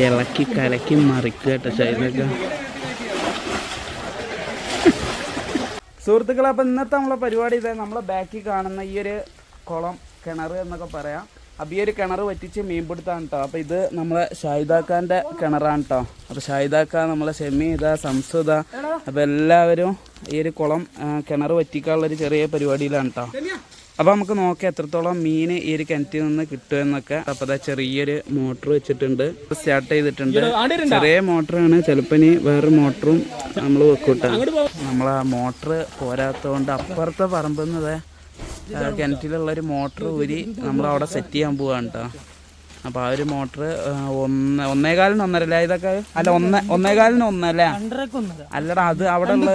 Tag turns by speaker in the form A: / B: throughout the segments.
A: ഇളക്കി കലക്കി മറിക്കുക കേട്ടോ ഷൈനൊക്കെ സുഹൃത്തുക്കളെ അപ്പം ഇന്നത്തെ നമ്മളെ പരിപാടി ഇതായി നമ്മളെ ബാക്കിൽ കാണുന്ന ഈ ഒരു കുളം കിണർ എന്നൊക്കെ പറയാം. അപ്പം ഈ ഒരു കിണർ വറ്റിച്ച് മീൻപിടുത്താണ് കേട്ടോ അപ്പം ഇത് നമ്മളെ ഷാഹിദാക്കാന്റെ കിണറാണ് കേട്ടോ അപ്പം ഷാഹിദാക്ക നമ്മളെ ഷെമി ഇതാ സംസുത അപ്പം എല്ലാവരും ഈ ഒരു കുളം കിണർ വറ്റിക്കാനുള്ളൊരു ചെറിയ പരിപാടിയിലാണ് കേട്ടോ അപ്പോൾ നമുക്ക് നോക്കാം എത്രത്തോളം മീൻ ഈ ഒരു കിണറ്റിൽ നിന്ന് കിട്ടുമെന്നൊക്കെ. അപ്പോൾ അതാ ചെറിയൊരു മോട്ടർ വെച്ചിട്ടുണ്ട്. സ്റ്റാർട്ട് ചെയ്തിട്ടുണ്ട്. ചെറിയ മോട്ടറാണ്. ചിലപ്പോൾ ഇനി വേറൊരു മോട്ടറും നമ്മൾ വെക്കൂട്ടാ. ആ മോട്ടർ പോരാത്തതുകൊണ്ട് അപ്പുറത്തെ പറമ്പെന്നത് കിണറ്റിലുള്ള ഒരു മോട്ടർ ഊരി നമ്മൾ അവിടെ സെറ്റ് ചെയ്യാൻ പോവാണ് കേട്ടോ അപ്പോൾ ആ ഒരു മോട്ടർ ഒന്ന് ഒന്നേകാലിന് ഒന്നര അല്ലേ ഇതൊക്കെ അല്ല ഒന്ന് ഒന്നേകാലിന് ഒന്നല്ലേ? അല്ലടാ അത് അവിടെ ഉള്ള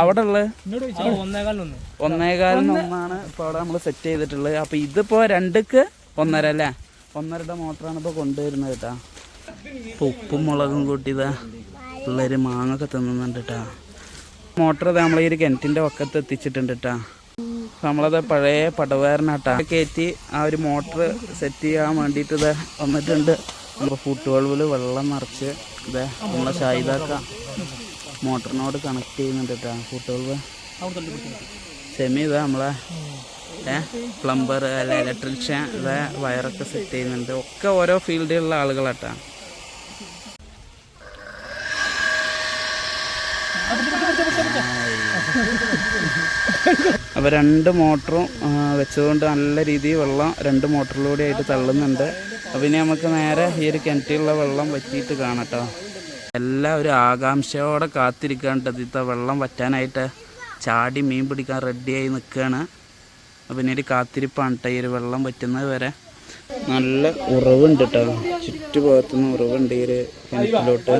A: അവിടെ ഉള്ള ഒന്നേകാലിന് ഒന്നാണ് ഇപ്പോൾ അവിടെ നമ്മൾ സെറ്റ് ചെയ്തിട്ടുള്ളത്. അപ്പോൾ ഇതിപ്പോൾ രണ്ടുക്ക് ഒന്നര അല്ലേ ഒന്നരയുടെ മോട്ടറാണ് ഇപ്പോൾ കൊണ്ടുവരുന്നത് കേട്ടാ ഇപ്പോൾ ഉപ്പും മുളകും കൂട്ടിയതാ. പിള്ളേർ മാങ്ങൊക്കെ തിന്നുന്നുണ്ട് കേട്ടാ മോട്ടർ നമ്മൾ ഈ ഒരു കിണറ്റിന്റെ വക്കത്ത് എത്തിച്ചിട്ടുണ്ട് കേട്ടാ നമ്മളത് പഴയ പടവേറിനാട്ടാ കയറ്റി ആ ഒരു മോട്ടർ സെറ്റ് ചെയ്യാൻ വേണ്ടിയിട്ട് ഇത് വന്നിട്ടുണ്ട്. നമ്മുടെ ഫുട് വെള്ളം നിറച്ച് ഇത് നമ്മളെ ഷായിദാക്ക മോട്ടറിനോട് കണക്ട് ചെയ്യുന്നുണ്ട് കേട്ടോ ഫുട് ബൾബ് സെമി ഇത് നമ്മളെ പ്ലംബർ അല്ല ഇലക്ട്രീഷ്യൻ ഇത് വയറൊക്കെ സെറ്റ് ചെയ്യുന്നുണ്ട്. ഒക്കെ ഓരോ ഫീൽഡിലുള്ള ആളുകളാട്ടാ. അപ്പോൾ രണ്ട് മോട്ടറും വെച്ചതുകൊണ്ട് നല്ല രീതിയിൽ വെള്ളം രണ്ട് മോട്ടറിലൂടെ ആയിട്ട് തള്ളുന്നുണ്ട്. അപ്പോൾ ഇനി നമുക്ക് നേരെ ഈ ഒരു കിണറ്റിലുള്ള വെള്ളം വറ്റിയിട്ട് കാണട്ടോ എല്ലാവരും ആകാംക്ഷയോടെ കാത്തിരിക്കാണ്ട് ഇതിത്തെ വെള്ളം വറ്റാനായിട്ട്. ചാടി മീൻ പിടിക്കാൻ റെഡിയായി നിൽക്കുകയാണ് അപ്പോൾ ഇനി ഒരു കാത്തിരിപ്പാണ് ഈ ഒരു വെള്ളം വറ്റുന്നത് വരെ. നല്ല ഉറവുണ്ട് കേട്ടോ ചുറ്റുഭാഗത്തുനിന്ന് ഉറവുണ്ട് ഈ ഒരു കിണറ്റിലോട്ട്.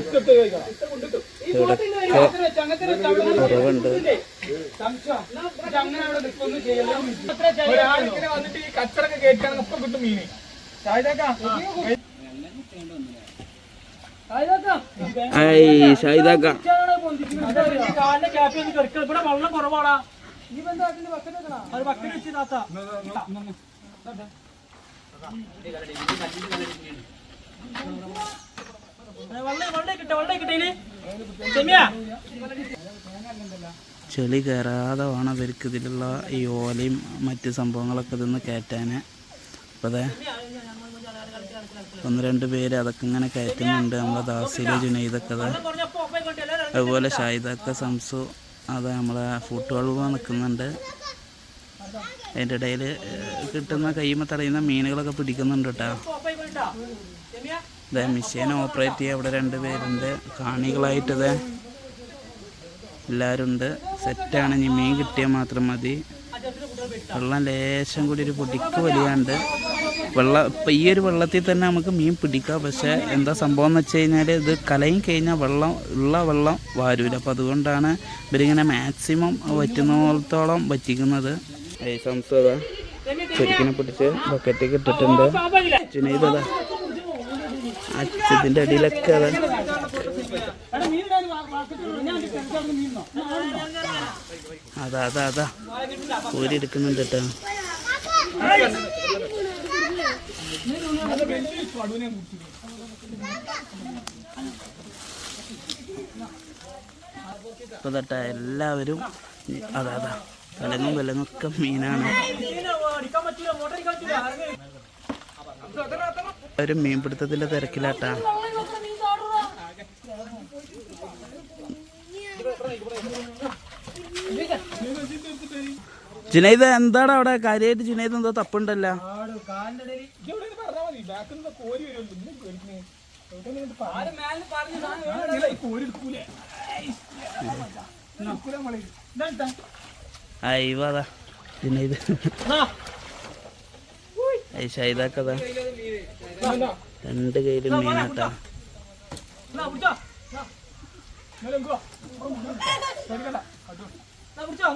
A: ഉറവുണ്ട്.
B: ഒരാളിങ്ങനെ വന്നിട്ട് ഈ കച്ചറൊക്കെ കേൾക്കുകയാണെങ്കിൽ ഇപ്പൊ കിട്ടും മീന്.
A: ഐ ഷായിദാക്ക
C: കാലിന്റെ ക്യാപ്പ് ഒന്ന് കിടക്കുക ഇവിടെ വെള്ളം കുറവാടാ. അത് ബക്കറ്റ് വെച്ച് താത്ത. വെള്ളം വെള്ളം കിട്ടെ വെള്ളം കിട്ടേൽ ചെമ്മിയാ
A: ചെളി കയറാതെ വേണം ഇവർക്ക് ഇതിലുള്ള ഈ ഓലയും മറ്റ് സംഭവങ്ങളൊക്കെ ഇതൊന്ന് കയറ്റാൻ അപ്പോൾ അതെ ഒന്ന് രണ്ട് പേര് അതൊക്കെ ഇങ്ങനെ കയറ്റുന്നുണ്ട് നമ്മളെ ദാസിലെ ജുനൈദൊക്കെ അതെ അതുപോലെ ഷാഹിദാക്ക സംസു അത് നമ്മളെ ബൾബ് നിൽക്കുന്നുണ്ട്. അതിന്റെ ഇടയിൽ കിട്ടുന്ന കയ്യുമ്പോൾ തടയുന്ന മീനുകളൊക്കെ പിടിക്കുന്നുണ്ട് കേട്ടോ. അതെ മിഷീൻ ഓപ്പറേറ്റ് ചെയ്യുക അവിടെ രണ്ട് പേരുണ്ട്. കാണികളായിട്ട് ഇതേ എല്ലാവരും ഉണ്ട് സെറ്റാണ് ഇനി മീൻ കിട്ടിയാൽ മാത്രം മതി. വെള്ളം ലേശം കൂടി ഒരു പൊടിക്ക് വലിയാണ്ട് വെള്ളം ഇപ്പം ഈ ഒരു വെള്ളത്തിൽ തന്നെ നമുക്ക് മീൻ പിടിക്കാം. പക്ഷേ എന്താ സംഭവം എന്ന് വെച്ച് കഴിഞ്ഞാൽ ഇത് കലയും കഴിഞ്ഞാൽ വെള്ളം ഉള്ള വെള്ളം വാരൂല. അപ്പം അതുകൊണ്ടാണ് ഇവരിങ്ങനെ മാക്സിമം വറ്റുന്നിടത്തോളം വറ്റിക്കുന്നത്. ഈ സംസത ചുരുക്കിനെ പിടിച്ച് ബക്കറ്റൊക്കെ ഇട്ടിട്ടുണ്ട്. ചുനൈതതാ അച്ഛത്തിന്റെ അടിയിലൊക്കെ അതാ. അതാ അതാ അതാ. കോരി എടുക്കുന്നുണ്ട് കേട്ടോ. തട്ട എല്ലാവരും അതാ അതാ. വിലങ്ങും ഒക്കെ മീനാണ്. ഒരു മീൻപിടുത്തത്തിന്റെ തിരക്കിലാട്ടാ. ജുനൈദ് എന്താണ് അവിടെ? കാര്യമായിട്ട് ജുനൈദ് എന്തോ തപ്പുണ്ടല്ലോ. അയ്യവാതാ ജുനൈദ്. ഐ ഷൈദാക്കതാ രണ്ട് കയ്യിലും മീനാട്ടാ.
C: പിടിച്ചോ പിടിച്ചോ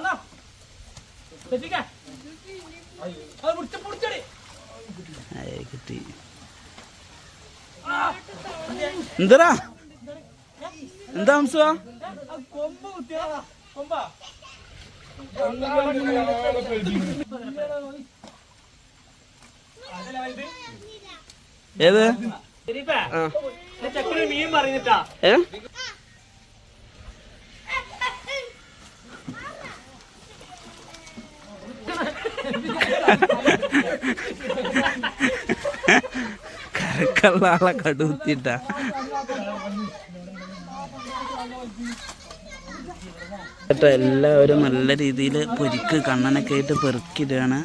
C: അത് പിടിച്ച് പിടിച്ചടി
A: കിട്ടി. എന്തരാ എന്താ ഹംസുവാ?
C: കൊമ്പ്
A: ഏത്?
C: മീൻ പറഞ്ഞിട്ടാ
A: കരക്കുള്ള കടുത്തിട്ടാ. എല്ലാവരും നല്ല രീതിയിൽ പൊരിക്ക് കണ്ണനൊക്കെ ആയിട്ട് പെറുക്കിടുകയാണ്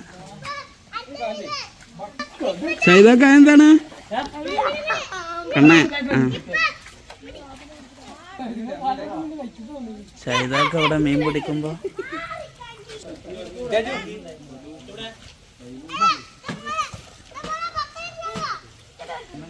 A: എന്താണ്? കണ്ണേ ആ. അവിടെ മീൻ പിടിക്കുമ്പോ ഏയ്,
B: ആ മറ്റേ കോരിയുടെ കോരി കോരി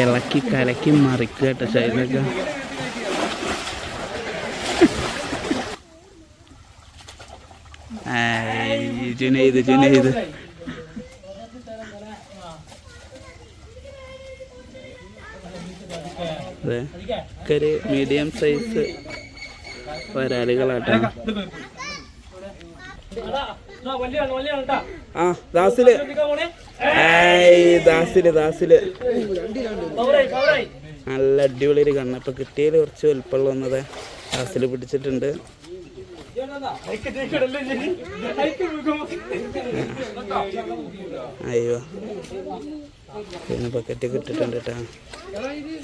A: ഇളക്കി കലക്കി മറിക്കുക കേട്ടോ ഷൈദൊക്കെ ജുനൈദ് അതെ. ഒക്കെ ഒരു മീഡിയം സൈസ്
C: വരാലുകളാട്ടാണ്
A: ആ ദാസിൽ.
C: ദാസിൽ ദാസിൽ.
A: നല്ല അടിപൊളി ഒരു കണ്ണ്. ഇപ്പൊ കിട്ടിയതിൽ കുറച്ച് വലുപ്പമുള്ള വന്നത് ദാസിൽ പിടിച്ചിട്ടുണ്ട്. അയ്യോ. പിന്നെ ബക്കറ്റ് കിട്ടിട്ടുണ്ട് കേട്ടോ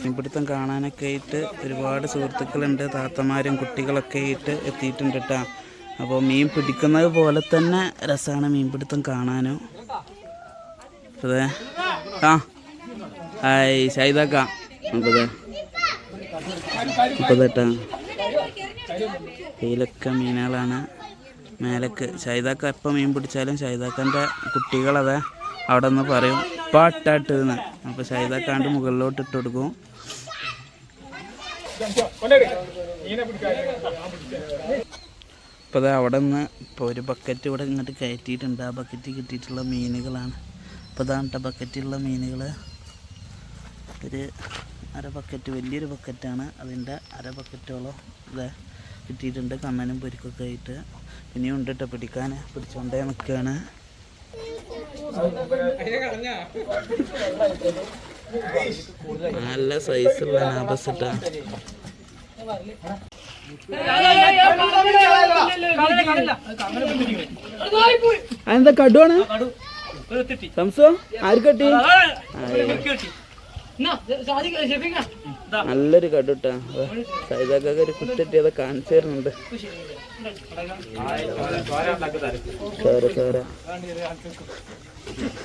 A: മീൻപിടുത്തം കാണാനൊക്കെ ആയിട്ട് ഒരുപാട് സുഹൃത്തുക്കളുണ്ട്. താത്തമാരും കുട്ടികളൊക്കെ ആയിട്ട് എത്തിയിട്ടുണ്ട് കേട്ടോ അപ്പോൾ മീൻ പിടിക്കുന്നത് പോലെ തന്നെ രസമാണ് മീൻപിടുത്തം കാണാനും. അതെ. ആ. ഹായ് ഷൈദാക്ക. അപ്പതേ അപ്പതേട്ടാ കയ്യിലൊക്കെ മീനുകളാണ് മേലക്ക്. ഷൈതാക്ക എപ്പോൾ മീൻ പിടിച്ചാലും ഷൈതാക്കന്റെ കുട്ടികളത് അവിടെ നിന്ന് പറയും പാട്ടാട്ട് എന്ന് അപ്പോൾ ഷൈതാക്കാണ്ട് മുകളിലോട്ട് ഇട്ട് കൊടുക്കും. അപ്പോൾ അത് അവിടെ നിന്ന് ഇപ്പോൾ ഒരു ബക്കറ്റ് ഇവിടെ ഇങ്ങോട്ട് കയറ്റിയിട്ടുണ്ട്. ആ ബക്കറ്റ് കിട്ടിയിട്ടുള്ള മീനുകളാണ്. ഇപ്പോൾ അതാണ് ബക്കറ്റിലുള്ള മീനുകൾ ഒരു അര ബക്കറ്റ് വലിയൊരു ബക്കറ്റാണ് അതിന്റെ അര ബക്കറ്റോളം ഇത്. കിട്ടിയിട്ടുണ്ട്. കണ്ണനും പൊരിക്കൊക്കെ ആയിട്ട്. ഇനിയും ഉണ്ട് കേട്ടോ പിടിക്കാൻ പിടിച്ചോണ്ടേ നിൽക്കുകയാണ് നല്ല സൈസുള്ള നാബസ് ഇട്ടാ അതെന്താ കടുവാണ്? സംസോ ആര് കട്ടി? നല്ലൊരു കടുട്ടാ. സൈതാക്കൊക്കെ ഒരു കുത്തിട്ടിയത് കാണിച്ചു തരുന്നുണ്ട്.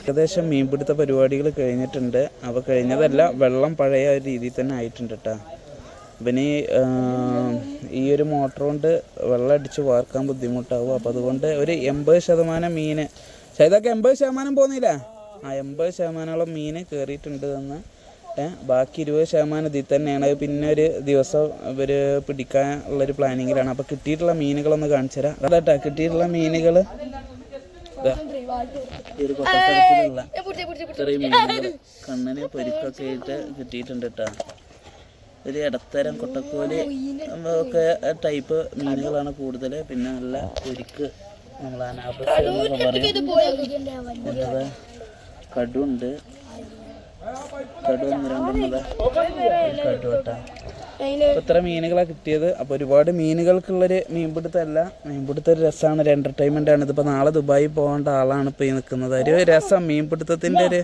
A: ഏകദേശം മീൻപിടുത്ത പരിപാടികൾ കഴിഞ്ഞിട്ടുണ്ട്. അപ്പോൾ കഴിഞ്ഞതല്ല വെള്ളം പഴയ ഒരു രീതിയിൽ തന്നെ ആയിട്ടുണ്ട് കേട്ടോ പിന്നെ ഈ, ഒരു മോട്ടർ കൊണ്ട് വെള്ളം അടിച്ച് വാർക്കാൻ ബുദ്ധിമുട്ടാവും. അപ്പോൾ അതുകൊണ്ട് ഒരു എൺപത് ശതമാനം മീൻ ചെയ്താക്ക എൺപത് ശതമാനം പോകുന്നില്ല ആ എൺപത് ശതമാനോളം മീൻ കയറിയിട്ടുണ്ട് എന്ന് ബാക്കി ഇരുപത് ശതമാനം ഇതിൽ തന്നെയാണ്. പിന്നെ ഒരു ദിവസം ഇവർ പിടിക്കാൻ ഉള്ളൊരു പ്ലാനിങ്ങിലാണ് അപ്പോൾ കിട്ടിയിട്ടുള്ള മീനുകളൊന്ന് കാണിച്ചു തരാം. അതാട്ടാ കിട്ടിയിട്ടുള്ള മീനുകൾ കണ്ണിനെ ഒരു കൊട്ടത്തരത്തിലുള്ള ചെറിയ മീനുകൾ കണ്ണിന് പൊരിക്കൊക്കെ ആയിട്ട് കിട്ടിയിട്ടുണ്ട് കേട്ടോ ഒരു ഇടത്തരം കൊട്ടക്കോൽ ഒക്കെ ടൈപ്പ് മീനുകളാണ് കൂടുതൽ പിന്നെ നല്ല പൊരിക്ക് നമ്മൾ എന്നൊക്കെ പറയും കടുണ്ട്. ഇത്ര മീനുകളാണ് കിട്ടിയത്. അപ്പോൾ ഒരുപാട് മീനുകൾക്കുള്ളൊരു മീൻപിടുത്തമല്ല. മീൻപിടുത്തം ഒരു രസമാണ്. ഒരു എന്റർടൈൻമെന്റ് ആണ്. ഇതിപ്പോൾ നാളെ ദുബായി പോകേണ്ട ആളാണ് ഇപ്പോൾ ഈ നിൽക്കുന്നത്. ഒരു രസം. മീൻപിടുത്തത്തിന്റെ ഒരു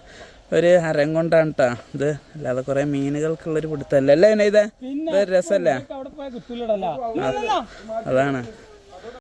A: ഒരു ഹരം കൊണ്ടാണ് കേട്ടോ ഇത്. അല്ലാതെ കുറെ മീനുകൾക്കുള്ളൊരു പിടുത്തമല്ല. അല്ലേ ഇത് ഇതൊരു രസമല്ലേ? അതാണ്.